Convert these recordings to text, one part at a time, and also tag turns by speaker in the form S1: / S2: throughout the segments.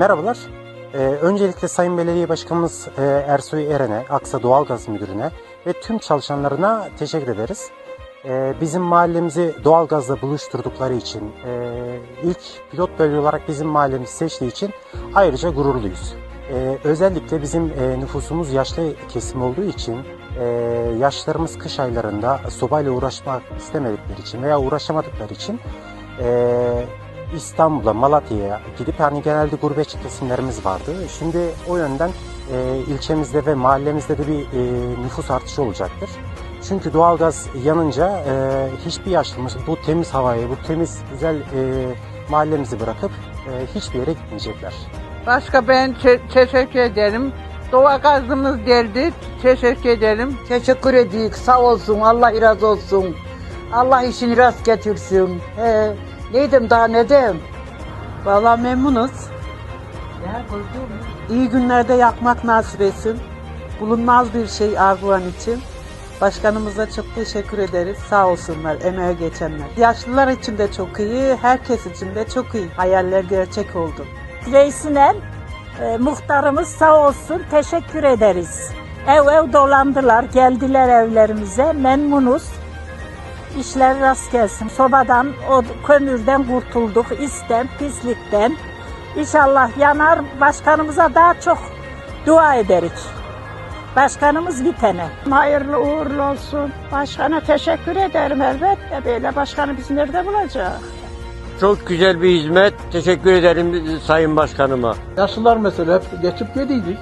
S1: Merhabalar. Ee, öncelikle Sayın Belediye Başkanımız e, Ersoy Eren'e, Aksa Doğalgaz Müdürü'ne ve tüm çalışanlarına teşekkür ederiz. Ee, bizim mahallemizi doğalgazla buluşturdukları için, e, ilk pilot bölge olarak bizim mahallemizi seçtiği için ayrıca gururluyuz. Ee, özellikle bizim e, nüfusumuz yaşlı kesim olduğu için e, yaşlarımız kış aylarında sobayla uğraşmak istemedikleri için veya uğraşamadıkları için e, İstanbul'a, Malatya'ya gidip hani genelde gurbetçi kesimlerimiz vardı. Şimdi o yönden e, ilçemizde ve mahallemizde de bir e, nüfus artışı olacaktır. Çünkü doğalgaz yanınca e, hiçbir yaşlımız bu temiz havayı, bu temiz güzel e, mahallemizi bırakıp e, hiçbir yere gitmeyecekler.
S2: Başka ben te- teşekkür ederim. Doğa gazımız geldi. Teşekkür ederim.
S3: Teşekkür ediyoruz. Sağ olsun. Allah razı olsun. Allah işini rast getirsin. He, neydim daha ne diyeyim?
S4: Valla memnunuz. İyi günlerde yakmak nasip etsin. Bulunmaz bir şey Arguvan için. Başkanımıza çok teşekkür ederiz. Sağ olsunlar, emeğe geçenler. Yaşlılar için de çok iyi, herkes için de çok iyi. Hayaller gerçek oldu.
S5: Reisinen e, muhtarımız sağ olsun teşekkür ederiz. Ev ev dolandılar, geldiler evlerimize. Memnunuz. İşler rast gelsin. Sobadan, o kömürden kurtulduk. isten, pislikten. İnşallah yanar. Başkanımıza daha çok dua ederik. Başkanımız bitene.
S6: Hayırlı uğurlu olsun. Başkana teşekkür ederim elbette. Böyle başkanı biz nerede bulacağız?
S7: Çok güzel bir hizmet. Teşekkür ederim Sayın Başkanıma.
S8: Yaşlılar mesela hep geçip geliydik.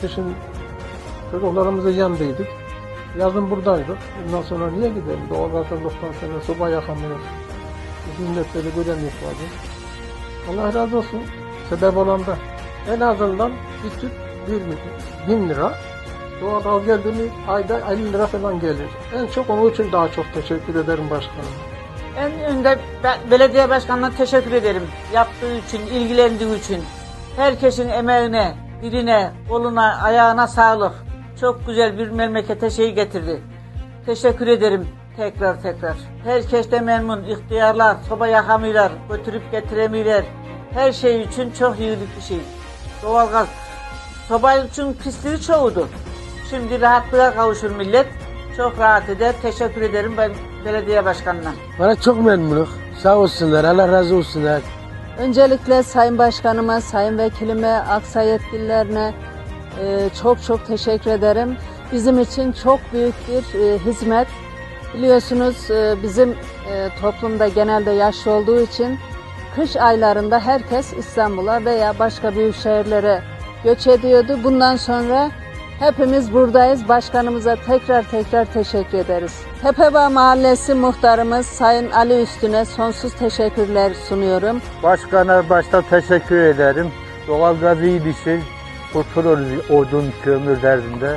S8: Kışın çocuklarımızın yanındaydık. Yazın buradaydık. Bundan sonra niye gidelim? Doğalgaz olduktan sonra soba yakamıyoruz. Biz milletleri göremiyoruz bazen. Allah razı olsun. Sebep olan da. En azından bir tüp bir bin lira. Doğalgaz geldi mi ayda 50 lira falan gelir. En çok onun için daha çok teşekkür ederim başkanım.
S2: En önde be- belediye başkanına teşekkür ederim. Yaptığı için, ilgilendiği için. Herkesin emeğine, diline, koluna, ayağına sağlık. Çok güzel bir memlekete şey getirdi. Teşekkür ederim tekrar tekrar. Herkes de memnun, ihtiyarlar, soba yakamıyorlar, götürüp getiremiyorlar. Her şey için çok iyilik bir şey. Doğalgaz. Soba için pisliği çoğudu. Şimdi rahatlığa kavuşur millet. Çok rahat eder. Teşekkür ederim ben belediye başkanına.
S9: Bana çok memnunum. Sağ olsunlar, Allah razı olsunlar.
S10: Öncelikle Sayın Başkanıma, Sayın Vekilime, Aksa yetkililerine e, çok çok teşekkür ederim. Bizim için çok büyük bir e, hizmet. Biliyorsunuz e, bizim e, toplumda genelde yaşlı olduğu için kış aylarında herkes İstanbul'a veya başka büyük şehirlere göç ediyordu. Bundan sonra hepimiz buradayız. Başkanımıza tekrar tekrar teşekkür ederiz. Tepebağ Mahallesi muhtarımız Sayın Ali Üstün'e sonsuz teşekkürler sunuyorum.
S7: Başkana başta teşekkür ederim. Doğalgaz iyi bir şey. Kurtuluruz odun, kömür derdinde.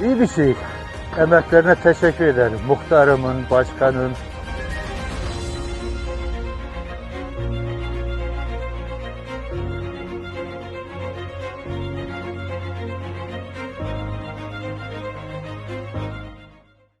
S7: İyi bir şey. Emeklerine teşekkür ederim. Muhtarımın, başkanın,